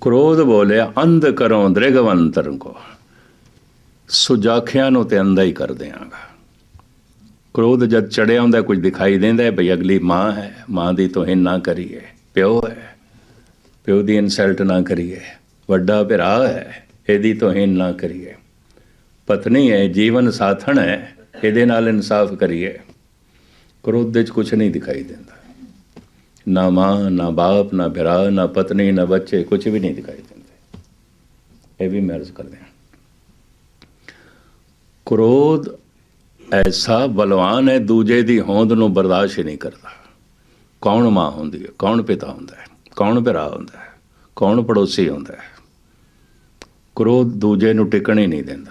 ਕ੍ਰੋਧ ਬੋਲਿਆ ਅੰਧ ਕਰੋ ਦ੍ਰਿਗਵੰਤਰ ਕੋ ਸੁਜਾਖਿਆਂ ਨੂੰ ਤੇ ਅੰਦਾ ਹੀ ਕਰ ਦਿਆਂਗਾ। ਕ੍ਰੋਧ ਜਦ ਚੜਿਆ ਹੁੰਦਾ, ਕੁਝ ਦਿਖਾਈ ਦਿੰਦਾ ਹੈ ਭਈ ਅਗਲੀ ਮਾਂ ਹੈ, ਮਾਂ ਦੀ ਤੋਹਿਨ ਨਾ ਕਰੀਏ, ਪਿਓ ਹੈ। ਪਿਓ ਦੀ ਇਨਸਲਟ ਨਾ ਕਰੀਏ, ਵੱਡਾ ਭਰਾ ਹੈ, ਇਹਦੀ ਤੋਹਿਨ ਨਾ ਕਰੀਏ। ਪਤਨੀ ਹੈ, ਜੀਵਨ ਸਾਥਣ ਹੈ, ਇਹਦੇ ਨਾਲ ਇਨਸਾਫ ਕਰੀਏ। ਕ੍ਰੋਧ ਦੇ ਚ ਕੁਝ ਨਹੀਂ ਦਿਖਾਈ ਦਿੰਦਾ। ਨਾ ਮਾਂ, ਨਾ ਬਾਪ, ਨਾ ਭਰਾ, ਨਾ ਪਤਨੀ, ਨਾ ਬੱਚੇ ਕੁਝ ਵੀ ਨਹੀਂ ਦਿਖਾਈ ਦਿੰਦੇ। ਇਹ ਵੀ ਮਰਜ਼ ਕਰਦੇ ਹਾਂ। ਕ੍ਰੋਧ ਐਸਾ ਬਲਵਾਨ ਹੈ, ਦੂਜੇ ਦੀ ਹੋਂਦ ਨੂੰ ਬਰਦਾਸ਼ਤ ਹੀ ਨਹੀਂ ਕਰਦਾ। ਕੌਣ ਮਾਂ ਹੁੰਦੀ ਹੈ? ਕੌਣ ਪਿਤਾ ਹੁੰਦਾ ਹੈ? ਕੌਣ ਭਰਾ ਹੁੰਦਾ ਹੈ? ਕੌਣ ਪੜੋਸੀ ਹੁੰਦਾ ਹੈ? ਕ੍ਰੋਧ ਦੂਜੇ ਨੂੰ ਟਿਕਣ ਹੀ ਨਹੀਂ ਦਿੰਦਾ।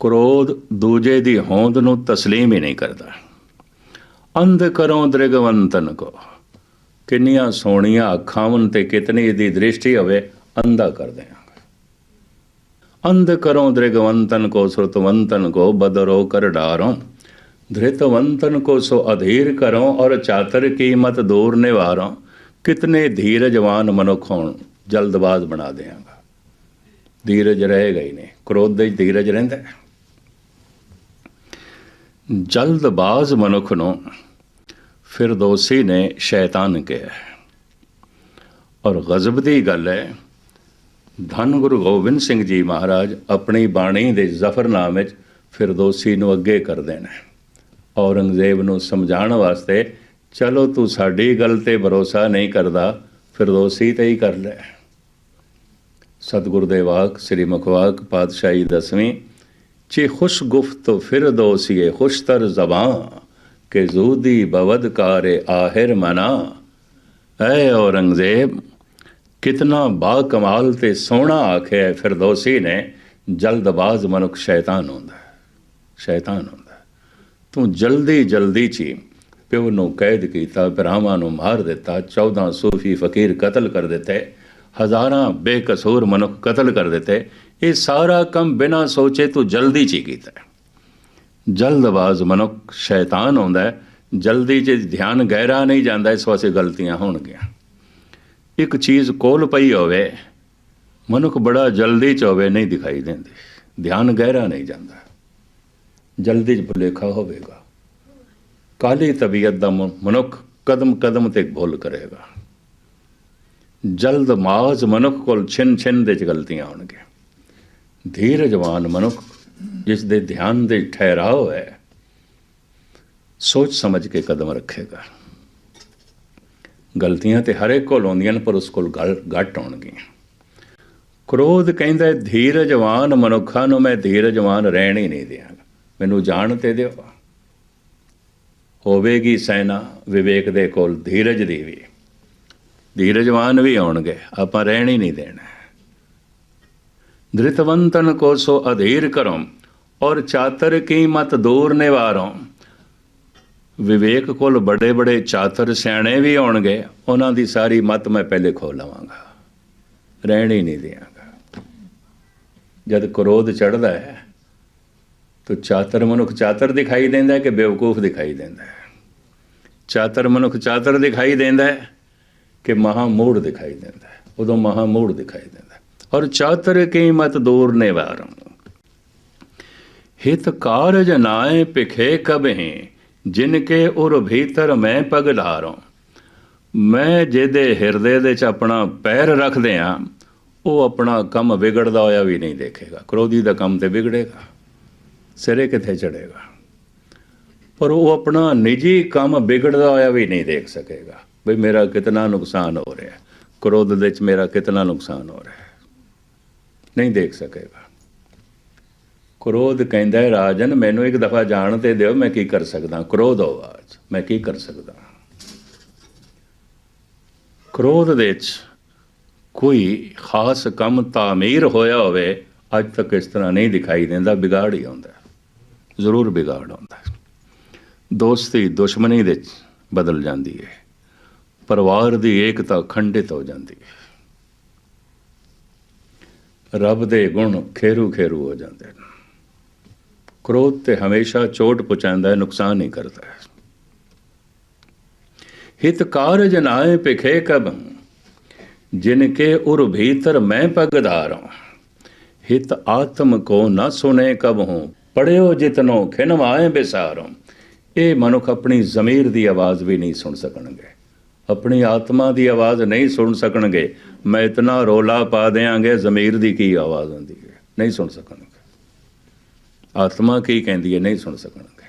ਕ੍ਰੋਧ ਦੂਜੇ ਦੀ ਹੋਂਦ ਨੂੰ ਤਸਲੀਮ ਹੀ ਨਹੀਂ ਕਰਦਾ। ਅੰਧ ਕਰੋ, ਦ੍ਰਿਗਵੰਤਨ ਕੋ। ਕਿੰਨੀਆਂ ਸੋਹਣੀਆਂ ਅੱਖਾਂ ਹਨ ਤੇ ਕਿਤਨੀ ਦੀ ਦ੍ਰਿਸ਼ਟੀ ਹੋਵੇ, ਅੰਧਾ ਕਰ ਦਿਆਂਗਾ। ਅੰਧ ਕਰੋ ਦ੍ਰਿਗਵੰਤਨ ਕੋ ਸੁਰਤਵੰਤਨ ਕੋ ਬਦਰੋ ਕਰ ਡਾਰੋ। ਧ੍ਰਿਤਵੰਤਨ ਕੋ ਸੋ ਅਧੀਰ ਕਰੋ ਔਰ ਚਾਤਰ ਕੀਮਤ ਦੂਰ ਨਿਵਾਰੋ। ਕਿਤਨੇ ਧੀਰਜਵਾਨ ਮਨੁੱਖ ਹੋਣ, ਜਲਦਬਾਜ਼ ਬਣਾ ਦਿਆਂਗਾ। ਧੀਰਜ ਰਹੇਗਾ ਹੀ ਨਹੀਂ ਕ੍ਰੋਧ ਦੇ ਧੀਰਜ ਰਹਿੰਦਾ ਜਲਦਬਾਜ਼ ਮਨੁੱਖ ਨੂੰ ਫਿਰਦੌਸੀ ਨੇ ਸ਼ੈਤਾਨ ਕਿਹਾ ਔਰ ਗਜ਼ਬ ਦੀ ਗੱਲ ਹੈ, ਧੰਨ ਗੁਰੂ ਗੋਬਿੰਦ ਸਿੰਘ ਜੀ ਮਹਾਰਾਜ ਆਪਣੀ ਬਾਣੀ ਦੇ ਜ਼ਫਰਨਾਮੇ ਵਿੱਚ ਫਿਰਦੌਸੀ ਨੂੰ ਅੱਗੇ ਕਰ ਦੇਣਾ ਔਰੰਗਜ਼ੇਬ ਨੂੰ ਸਮਝਾਉਣ ਵਾਸਤੇ, ਚਲੋ ਤੂੰ ਸਾਡੀ ਗੱਲ ਤੇ ਭਰੋਸਾ ਨਹੀਂ ਕਰਦਾ, ਫਿਰਦੌਸੀ ਤੇ ਹੀ ਕਰ ਲੈ। ਸਤਿਗੁਰ ਦੇ ਵਾਕ, ਸ੍ਰੀ ਮੁਖਵਾਕ ਪਾਤਸ਼ਾਹੀ ਦਸਵੀਂ, ਚੇ ਖੁਸ਼ ਗੁਫਤ ਫਿਰਦੌਸੀਏ, ਖੁਸ਼ਤਰ ਜ਼ਬਾਂ ਕਿ ਜ਼ੂਦੀ ਬਵਦ ਕਾਰੇ ਆਹਿਰ ਮਨਾ। ਐ ਔਰੰਗਜ਼ੇਬ, ਕਿਤਨਾ ਬਾ ਕਮਾਲ ਤੇ ਸੋਹਣਾ ਆਖਿਆ ਫਿਰਦੌਸੀ ਨੇ, ਜਲਦਬਾਜ਼ ਮਨੁੱਖ ਸ਼ੈਤਾਨ ਹੁੰਦਾ ਸ਼ੈਤਾਨ ਹੁੰਦਾ ਤੂੰ ਜਲਦੀ ਜਲਦੀ ਚ ਹੀ ਪਿਓ ਨੂੰ ਕੈਦ ਕੀਤਾ, ਭਰਾਵਾਂ ਨੂੰ ਮਾਰ ਦਿੱਤਾ 14 ਸੂਫੀ ਫਕੀਰ ਕਤਲ ਕਰ ਦਿੱਤੇ, ਹਜ਼ਾਰਾਂ ਬੇਕਸੂਰ ਮਨੁੱਖ ਕਤਲ ਕਰ ਦਿੱਤੇ, ਇਹ ਸਾਰਾ ਕੰਮ ਬਿਨਾਂ ਸੋਚੇ ਤੂੰ ਜਲਦੀ ਚ ਹੀ। ਕੀਤਾ ਜਲਦਬਾਜ਼ ਮਨੁੱਖ, ਸ਼ੈਤਾਨ ਆਉਂਦਾ ਜਲਦੀ ਚ ਧਿਆਨ ਗਹਿਰਾ ਨਹੀਂ ਜਾਂਦਾ, ਇਸ ਵਾਸਤੇ ਗਲਤੀਆਂ ਹੋਣਗੀਆਂ। ਇੱਕ ਚੀਜ਼ ਕੋਲ ਪਈ ਹੋਵੇ, ਮਨੁੱਖ ਬੜਾ ਜਲਦੀ ਚ ਹੋਵੇ, ਨਹੀਂ ਦਿਖਾਈ ਦਿੰਦੀ। ਧਿਆਨ ਗਹਿਰਾ ਨਹੀਂ ਜਾਂਦਾ। ਜਲਦੀ ਚ ਭੁਲੇਖਾ ਹੋਵੇਗਾ। ਕਾਲੀ ਤਬੀਅਤ ਦਾ ਮਨੁੱਖ ਕਦਮ ਕਦਮ ਤੇ ਭੁੱਲ ਕਰੇਗਾ। ਜਲਦਮਾਜ਼ ਮਨੁੱਖ ਕੋਲ ਛਿਨ ਛਿਨ ਦੇ ਚ ਗਲਤੀਆਂ ਹੋਣਗੀਆਂ। ਧੀਰਜਵਾਨ ਮਨੁੱਖ ਜਿਸ ਦੇ ਧਿਆਨ ਦੇ ਠਹਿਰਾਓ ਹੈ, ਸੋਚ ਸਮਝ ਕੇ ਕਦਮ ਰੱਖੇਗਾ। ਗਲਤੀਆਂ ਤੇ ਹਰੇਕ ਕੋਲ ਆਉਂਦੀਆਂ ਨੇ, ਪਰ ਉਸ ਕੋਲ ਗਲ ਘੱਟ ਹੋਣਗੀਆਂ ਕ੍ਰੋਧ ਕਹਿੰਦਾ, ਧੀਰਜਵਾਨ ਮਨੁੱਖਾਂ ਨੂੰ ਮੈਂ ਧੀਰਜਵਾਨ ਰਹਿਣ ਹੀ ਨਹੀਂ ਦਿਆਂਗਾ। ਮੈਨੂੰ ਜਾਣ ਤੇ ਦਿਓ। ਹੋਵੇਗੀ ਸੈਨਾ, ਵਿਵੇਕ ਦੇ ਕੋਲ ਧੀਰਜ ਦੀ ਵੀ। ਧੀਰਜਵਾਨ ਵੀ ਆਉਣਗੇ, ਆਪਾਂ ਰਹਿਣ ਹੀ ਨਹੀਂ ਦੇਣਾ। ਧ੍ਰਿਤਵੰਤਨ ਕੋ ਸੋ ਅਧੀਰ ਕਰੋ ਔਰ ਚਾਤਰ ਕੀਮਤ ਦੂਰ ਨਿਵਾਰੋ? ਵਿਵੇਕ ਕੋਲ ਬੜੇ ਬੜੇ ਚਾਤਰ ਸਿਆਣੇ ਵੀ ਆਉਣਗੇ, ਉਹਨਾਂ ਦੀ ਸਾਰੀ ਮਤ ਮੈਂ ਪਹਿਲੇ ਖੋ ਲਵਾਂਗਾ। ਰਹਿਣ ਹੀ ਨਹੀਂ ਦਿਆਂਗਾ। ਜਦ ਕ੍ਰੋਧ ਚੜਦਾ ਹੈ, ਤਾਂ ਚਾਤਰ ਮਨੁੱਖ ਚਾਤਰ ਦਿਖਾਈ ਦਿੰਦਾ ਹੈ ਕਿ ਬੇਵਕੂਫ ਦਿਖਾਈ ਦਿੰਦਾ ਹੈ? ਚਾਤਰ ਮਨੁੱਖ ਚਾਤਰ ਦਿਖਾਈ ਦਿੰਦਾ ਹੈ ਕਿ ਮਹਾ ਮੂੜ ਦਿਖਾਈ ਦਿੰਦਾ ਹੈ? ਉਦੋਂ ਮਹਾ ਮੂੜ ਦਿਖਾਈ ਦਿੰਦਾ ਔਰ ਚਾਤਰ ਕੀਮਤ ਦੂਰ ਨਿਵਾਰੰ? ਹਿਤ ਕਾਰਜ ਨਾਏ ਪਿਖੇ ਕਬਹਿ, ਜਿਨ ਕੇ ਉਰ ਭੀਤਰ ਮੈਂ ਪਗਲਾਰੋ ਮੈਂ ਜਿਹਦੇ ਹਿਰਦੇ ਦੇ ਚ ਆਪਣਾ ਪੈਰ ਰੱਖਦੇ ਆ ਉਹ ਆਪਣਾ ਕੰਮ ਵਿਗੜਦਾ ਹੋਇਆ ਵੀ ਨਹੀਂ ਦੇਖੇਗਾ। ਕ੍ਰੋਧੀ ਦਾ ਕੰਮ ਤੇ ਵਿਗੜੇਗਾ, ਸਿਰੇ ਕਿੱਥੇ ਚੜੇਗਾ ਪਰ ਉਹ ਆਪਣਾ ਨਿੱਜੀ ਕੰਮ ਵਿਗੜਦਾ ਹੋਇਆ ਵੀ ਨਹੀਂ ਦੇਖ ਸਕੇਗਾ। ਵੀ ਮੇਰਾ ਕਿਤਨਾ ਨੁਕਸਾਨ ਹੋ ਰਿਹਾ ਹੈ। ਕ੍ਰੋਧ ਦੇ ਵਿੱਚ ਮੇਰਾ ਕਿਤਨਾ ਨੁਕਸਾਨ ਹੋ ਰਿਹਾ ਹੈ। ਨਹੀਂ ਦੇਖ ਸਕੇਗਾ। ਕ੍ਰੋਧ ਕਹਿੰਦਾ ਹੈ, ਰਾਜਨ, ਮੈਨੂੰ ਇੱਕ ਦਫਾ ਜਾਣ ਤੇ ਦਿਓ, ਮੈਂ ਕੀ ਕਰ ਸਕਦਾ? ਕ੍ਰੋਧ ਆਵਾਜ਼, ਮੈਂ ਕੀ ਕਰ ਸਕਦਾ? ਕ੍ਰੋਧ ਦੇ ਵਿੱਚ ਕੋਈ ਖਾਸ ਕੰਮ ਤਾਮੀਰ ਹੋਇਆ ਹੋਵੇ, ਅੱਜ ਤੱਕ ਇਸ ਤਰ੍ਹਾਂ ਨਹੀਂ ਦਿਖਾਈ ਦਿੰਦਾ, ਵਿਗਾੜ ਹੀ ਆਉਂਦਾ ਜ਼ਰੂਰ ਵਿਗਾੜ ਆਉਂਦਾ ਦੋਸਤੀ, ਦੁਸ਼ਮਣੀ ਦੇ ਵਿੱਚ ਬਦਲ ਜਾਂਦੀ ਹੈ। ਪਰਿਵਾਰ ਦੀ ਏਕਤਾ ਖੰਡਿਤ ਹੋ ਜਾਂਦੀ ਹੈ। ਰੱਬ ਦੇ ਗੁਣ ਖੇਰੂ ਖੇਰੂ ਹੋ ਜਾਂਦੇ ਨੇ ਕ੍ਰੋਧ ਤੇ ਹਮੇਸ਼ਾ ਚੋਟ ਪਹੁੰਚਾਉਂਦਾ ਹੈ, ਨੁਕਸਾਨ ਨਹੀਂ ਕਰਦਾ ਹੈ। ਹਿਤ ਕਾਰਜ ਨਾਏ ਪਿਖੇ ਕਬ ਜਿਨ ਕੇ ਉਰ ਭੀਤਰ ਮੈਂ ਪਗਧਾਰੋ ਹਿਤ ਆਤਮ ਕੋ ਨਾ ਸੁਨੇ ਕਬ ਹੂੰ ਪੜਿਓ ਜਿਤਨੋ ਖਿਨਵਾਏ ਬਿਸਾਰੋ ਇਹ ਮਨੁੱਖ ਆਪਣੀ ਜ਼ਮੀਰ ਦੀ ਆਵਾਜ਼ ਵੀ ਨਹੀਂ ਸੁਣ ਸਕਣਗੇ। ਆਪਣੀ ਆਤਮਾ ਦੀ ਆਵਾਜ਼ ਨਹੀਂ ਸੁਣ ਸਕਣਗੇ। ਮੈਂ ਇਤਨਾ ਰੋਲਾ ਪਾ ਦਿਆਂਗੇ, ਜ਼ਮੀਰ ਦੀ ਕੀ ਆਵਾਜ਼ ਹੁੰਦੀ ਹੈ? ਨਹੀਂ ਸੁਣ ਸਕਣਗੇ। ਆਤਮਾ ਕੀ ਕਹਿੰਦੀ ਹੈ, ਨਹੀਂ ਸੁਣ ਸਕਣਗੇ।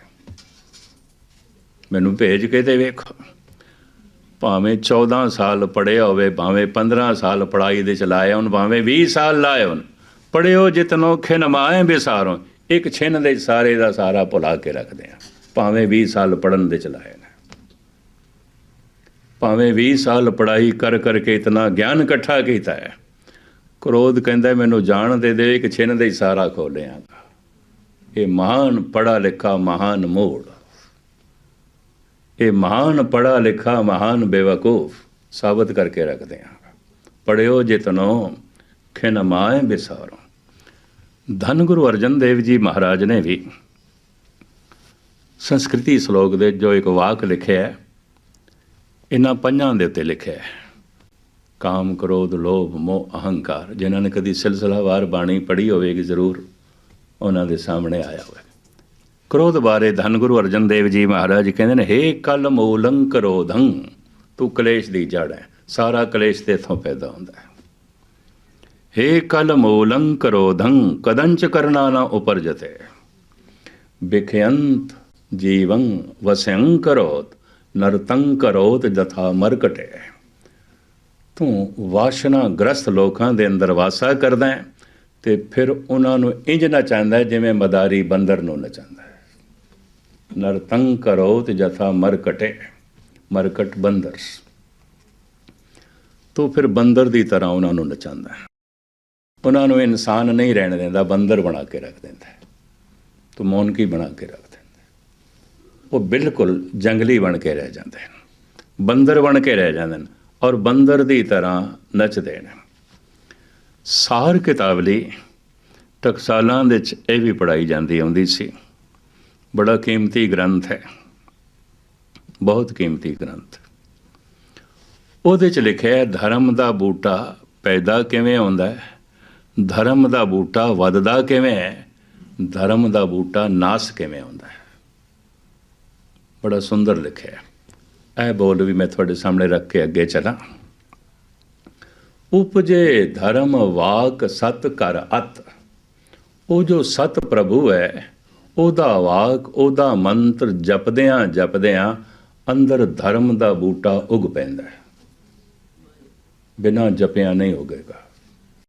ਮੈਨੂੰ ਭੇਜ ਕੇ ਤੇ ਵੇਖੋ। ਭਾਵੇਂ 14 ਸਾਲ ਪੜਿਆ ਹੋਵੇ, ਭਾਵੇਂ 15 ਸਾਲ ਪੜਾਈ ਦੇ ਚਲਾਏ ਹੋਣ, ਭਾਵੇਂ 20 ਸਾਲ ਲਾਏ ਹੋਣ ਪੜਿਓ ਜਿਤਨੋ ਖਿਨਮਾਏ ਬਿਸਾਰੋਂ, ਇੱਕ ਛਿਨ ਦੇ ਸਾਰੇ ਦਾ ਸਾਰਾ ਭੁਲਾ ਕੇ ਰੱਖਦੇ ਆ। ਭਾਵੇਂ 20 ਸਾਲ ਪੜਨ ਦੇ ਚਲਾਏ ਨੇ ਭਾਵੇਂ 20 ਸਾਲ ਪੜਾਈ ਕਰ ਕਰਕੇ ਇਤਨਾ ਗਿਆਨ ਇਕੱਠਾ ਕੀਤਾ ਹੈ। ਕ੍ਰੋਧ ਕਹਿੰਦਾ ਮੈਨੂੰ ਜਾਣ ਦੇ ਦੇ ਇੱਕ ਛਿਨ ਦੇ ਹੀ ਸਾਰਾ ਖੋਲਿਆਗਾ। ਇਹ ਮਹਾਨ ਪੜਾ ਲਿਖਾ ਮਹਾਨ ਮੋੜ। ਇਹ ਮਹਾਨ ਪੜਾ ਲਿਖਾ ਮਹਾਨ ਬੇਵਕੂਫ ਸਾਬਤ ਕਰਕੇ ਰੱਖਦੇ ਆ ਪੜਿਓ ਜਿਤਨੋ, ਖਿਨ ਮਾਏ ਬਿਸਾਰੋ। ਧੰਨ ਗੁਰੂ ਅਰਜਨ ਦੇਵ ਜੀ ਮਹਾਰਾਜ ਨੇ ਵੀ ਸੰਸਕ੍ਰਿਤੀ ਸ਼ਲੋਕ ਦੇ ਜੋ ਇੱਕ ਵਾਕ ਲਿਖਿਆ ਹੈ, ਇਹਨਾਂ ਪੰਜਾਂ ਦੇ ਉੱਤੇ ਲਿਖਿਆ ਹੈ। ਕਾਮ ਕ੍ਰੋਧ ਲੋਭ ਮੋਹ ਅਹੰਕਾਰ, ਜਿਨ੍ਹਾਂ ਨੇ ਕਦੀ ਸਿਲਸਿਲਾਵਾਰ ਬਾਣੀ ਪੜ੍ਹੀ ਹੋਵੇਗੀ ਜ਼ਰੂਰ। ਉਹਨਾਂ ਦੇ ਸਾਹਮਣੇ ਆਇਆ ਹੋਇਆ। ਕ੍ਰੋਧ ਬਾਰੇ ਧੰਨ ਗੁਰੂ ਅਰਜਨ ਦੇਵ ਜੀ ਮਹਾਰਾਜ ਕਹਿੰਦੇ ਨੇ, ਹੇ ਕਲ ਮੂਲੰ ਕ੍ਰੋਧੰ, ਤੂੰ ਕਲੇਸ਼ ਦੀ ਜੜ ਹੈ, ਸਾਰਾ ਕਲੇਸ਼ ਤੇ ਇਥੋਂ ਪੈਦਾ ਹੁੰਦਾ ਹੈ। ਹੇ ਕਲ ਮੂਲੰ ਕ੍ਰੋਧੰ, ਕਦੰਚ ਕਰਨਾ ਨਾ ਉਪਰਜਤੇ। ਬਿਖਯੰਤ ਜੀਵੰ ਵਸੰ ਕਰੋਤ, ਨਰਤੰ ਕਰੋਤ ਜਥਾ ਮਰਕਟੇ। ਤੂੰ ਵਾਸ਼ਨਾ ਗ੍ਰਸਤ ਲੋਕਾਂ ਦੇ ਅੰਦਰ ਵਾਸਾ ਕਰਦਾ ਹੈ ਤੇ ਫਿਰ ਉਹਨਾਂ ਨੂੰ ਇੰਜ ਨਚਾਉਂਦਾ ਜਿਵੇਂ ਮਦਾਰੀ ਬੰਦਰ ਨੂੰ ਨਚਾਉਂਦਾ ਹੈ ਕਰੋ ਕਰੋਤ ਜਥਾ ਮਰਕਟੇ ਮਰਕਟ ਬੰਦਰ। ਤੂੰ ਫਿਰ ਬੰਦਰ ਦੀ ਤਰ੍ਹਾਂ ਉਹਨਾਂ ਨੂੰ ਨਚਾਉਂਦਾ ਹੈ ਉਹਨਾਂ ਨੂੰ ਇਨਸਾਨ ਨਹੀਂ ਰਹਿਣ ਦਿੰਦਾ, ਬੰਦਰ ਬਣਾ ਕੇ ਰੱਖ ਦਿੰਦਾ। ਹੈ ਤੂੰ ਮੌਨਕੀ ਬਣਾ ਕੇ ਰੱਖ ਦਿੰਦਾ। ਉਹ ਬਿਲਕੁਲ ਜੰਗਲੀ ਬਣ ਕੇ ਰਹਿ ਜਾਂਦੇ ਨੇ ਬੰਦਰ ਬਣ ਕੇ ਰਹਿ ਜਾਂਦੇ ਨੇ ਔਰ ਬੰਦਰ ਦੀ ਤਰ੍ਹਾਂ ਨੱਚਦੇ ਨੇ। ਸਾਰ ਕਿਤਾਬ ਲਈ ਟਕਸਾਲਾਂ ਦੇ ਵਿੱਚ ਇਹ ਵੀ ਪੜਾਈ ਜਾਂਦੀ ਆਉਂਦੀ ਸੀ। ਬੜਾ ਕੀਮਤੀ ਗ੍ਰੰਥ ਹੈ। ਬਹੁਤ ਕੀਮਤੀ ਗ੍ਰੰਥ। ਉਹਦੇ ਚ ਲਿਖਿਆ ਹੈ, ਧਰਮ ਦਾ ਬੂਟਾ ਪੈਦਾ ਕਿਵੇਂ ਹੁੰਦਾ ਹੈ? ਧਰਮ ਦਾ ਬੂਟਾ ਵੱਧਦਾ ਕਿਵੇਂ ਹੈ? ਧਰਮ ਦਾ ਬੂਟਾ ਨਾਸ ਕਿਵੇਂ ਹੁੰਦਾ ਹੈ? ਬੜਾ ਸੁੰਦਰ ਲਿਖਿਆ ਹੈ। ਇਹ ਬੋਲ ਵੀ ਮੈਂ ਤੁਹਾਡੇ ਸਾਹਮਣੇ ਰੱਖ ਕੇ ਅੱਗੇ ਚਲਾਂ। ਉਪਜੇ ਧਰਮ ਵਾਕ ਸਤ ਕਰ ਅਤ। ਉਹ ਜੋ ਸਤ ਪ੍ਰਭੂ ਹੈ, ਉਹਦਾ ਵਾਕ, ਉਹਦਾ ਮੰਤਰ ਜਪਦਿਆਂ ਜਪਦਿਆਂ ਅੰਦਰ ਧਰਮ ਦਾ ਬੂਟਾ ਉਗ ਪੈਂਦਾ ਹੈ। ਬਿਨਾਂ ਜਪਿਆ ਨਹੀਂ ਉਗੇਗਾ